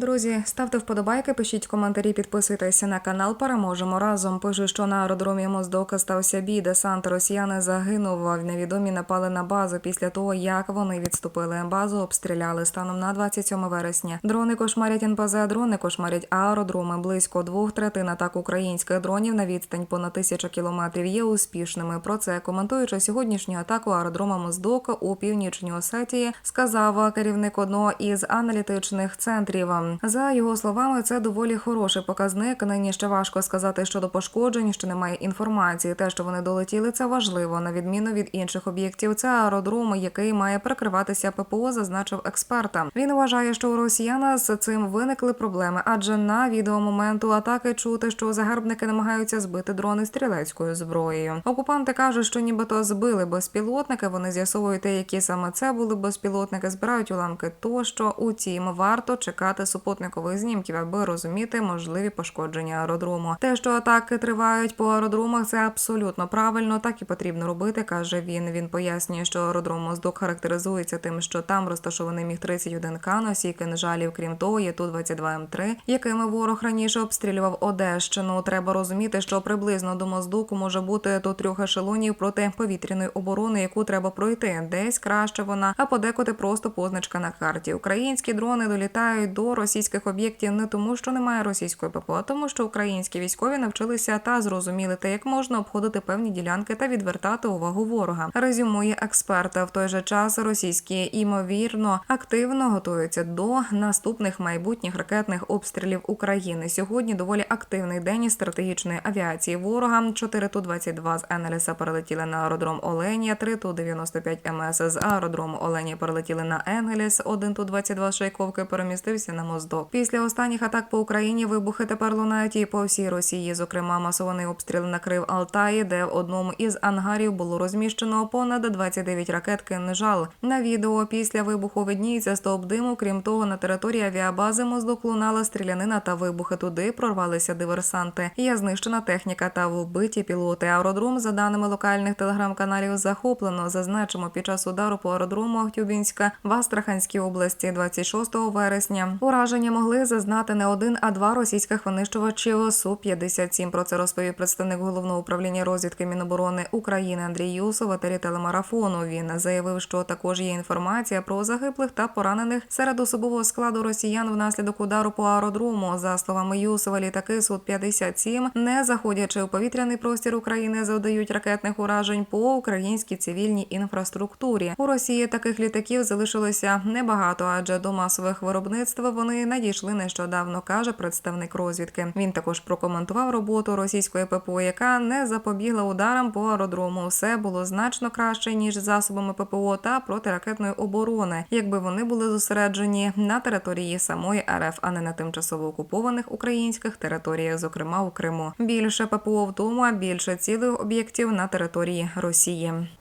Друзі, ставте вподобайки, пишіть коментарі, підписуйтеся на канал. Переможемо разом. Пише, що на аеродромі Моздока стався бій. Десант росіяни загинув. а Невідомі напали на базу після того, як вони відступили. Базу обстріляли станом на 27 вересня. Дрони кошмарять НПЗ, дрони кошмарять аеродроми. Близько двох третин атак українських дронів на відстань понад тисяча кілометрів є успішними. Про це коментуючи сьогоднішню атаку аеродрома Моздока у північній Осетії, сказав керівник одного із аналітичних центрів. За його словами, це доволі хороший показник. Нині ще важко сказати щодо пошкоджень, що немає інформації. Те, що вони долетіли, це важливо. На відміну від інших об'єктів, це аеродром, який має прикриватися ППО, зазначив експерта. Він вважає, що у росіяна з цим виникли проблеми, адже на відео моменту атаки чути, що загарбники намагаються збити дрони стрілецькою зброєю. Окупанти кажуть, що нібито збили безпілотники. Вони з'ясовують, які саме це були безпілотники, збирають уламки тощо. Утім, варто чекати супутникових знімків, аби розуміти можливі пошкодження аеродрому. Те, що атаки тривають по аеродромах, це абсолютно правильно. Так і потрібно робити, каже він. Він пояснює, що аеродром Моздок характеризується тим, що там розташований міг 31 к носій кинжалів. Крім того, є ту 22 М3, якими ворог раніше обстрілював Одещину. Треба розуміти, що приблизно до Моздоку може бути до трьох ешелонів протиповітряної оборони, яку треба пройти. Десь краще вона, а подекуди просто позначка на карті. Українські дрони долітають до російських об'єктів не тому, що немає російської ППО, а тому, що українські військові навчилися та зрозуміли те, як можна обходити певні ділянки та відвертати увагу ворога. Резюмує експерта. В той же час російські імовірно активно готуються до наступних майбутніх ракетних обстрілів України. Сьогодні доволі активний день стратегічної авіації ворога. 4 ту 22 з НЛС перелетіли на аеродром Оленія, 3 ту 95 МС з аеродрому Оленія перелетіли на Енгеліс, 1 ту 22 з Шейковки перемістився на моздок. Після останніх атак по Україні вибухи тепер лунають і по всій Росії. Зокрема, масований обстріл накрив Алтаї, де в одному із ангарів було розміщено понад 29 ракет кинжал. На відео після вибуху видніється стовп диму. Крім того, на території авіабази моздок лунала стрілянина та вибухи. Туди прорвалися диверсанти. Є знищена техніка та вбиті пілоти. Аеродром, за даними локальних телеграм-каналів, захоплено. Зазначимо, під час удару по аеродрому Ахтюбінська в Астраханській області 26 вересня. Ураження могли зазнати не один, а два російських винищувачів су 57 Про це розповів представник головного управління розвідки Міноборони України Андрій Юсов в етері телемарафону. Він заявив, що також є інформація про загиблих та поранених серед особового складу росіян внаслідок удару по аеродрому. За словами Юсова, літаки су 57 не заходячи у повітряний простір України, завдають ракетних уражень по українській цивільній інфраструктурі. У Росії таких літаків залишилося небагато, адже до масових виробництв надійшли нещодавно, каже представник розвідки. Він також прокоментував роботу російської ППО, яка не запобігла ударам по аеродрому. Все було значно краще ніж засобами ППО та протиракетної оборони, якби вони були зосереджені на території самої РФ, а не на тимчасово окупованих українських територіях, зокрема у Криму. Більше ППО вдома, більше цілих об'єктів на території Росії.